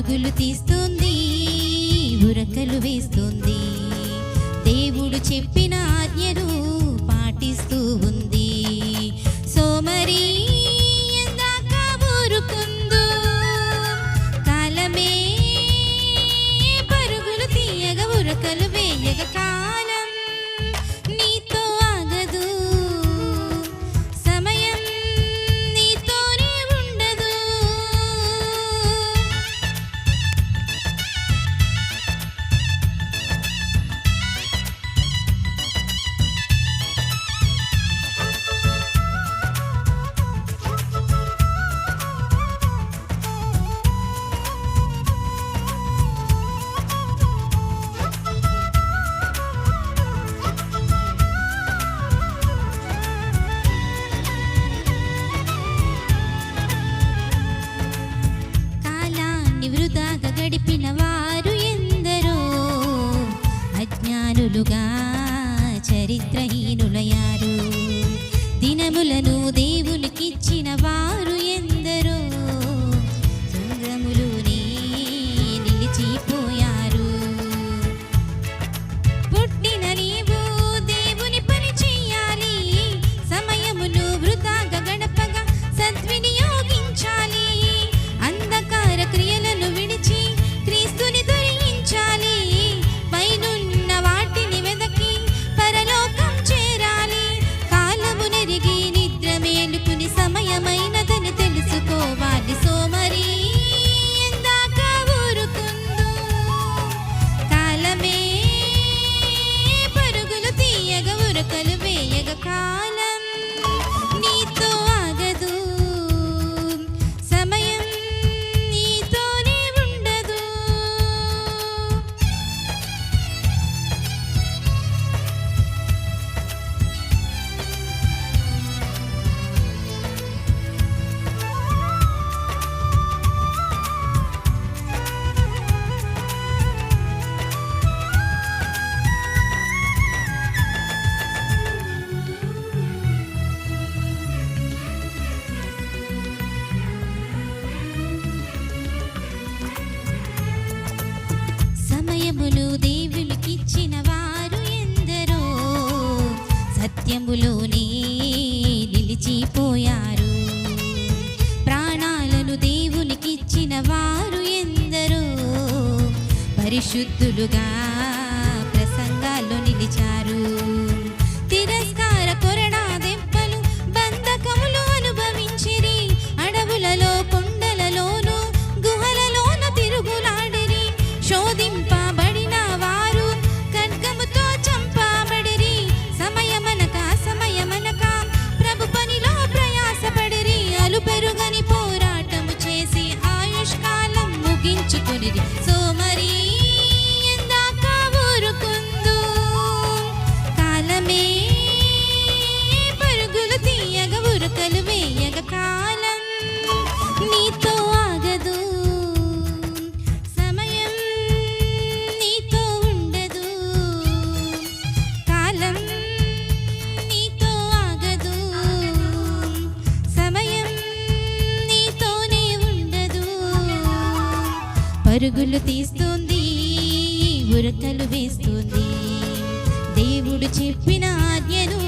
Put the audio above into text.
పరుగులు తీస్తుంది ఉరకలు వేస్తుంది. దేవుడు చెప్పి దాకా గడిపిన వారు ఎందరో? అజ్ఞానులుగా చరిత్రహీనులయారు దినములను దేవునికిచ్చిన వారు ఎందరో? సంగములోనే నిలిచిపో సత్యములు దేవునికిచ్చిన వారు ఎందరో? సత్యములోనే నిలిచిపోయారు. ప్రాణాలను దేవునికిచ్చిన వారు ఎందరో? పరిశుద్ధులుగా ప్రసంగాల్లో నిలిచారు. పరుగులు తీస్తుంది ఉరతలు వేస్తుంది. దేవుడు చెప్పిన ఆజ్ఞను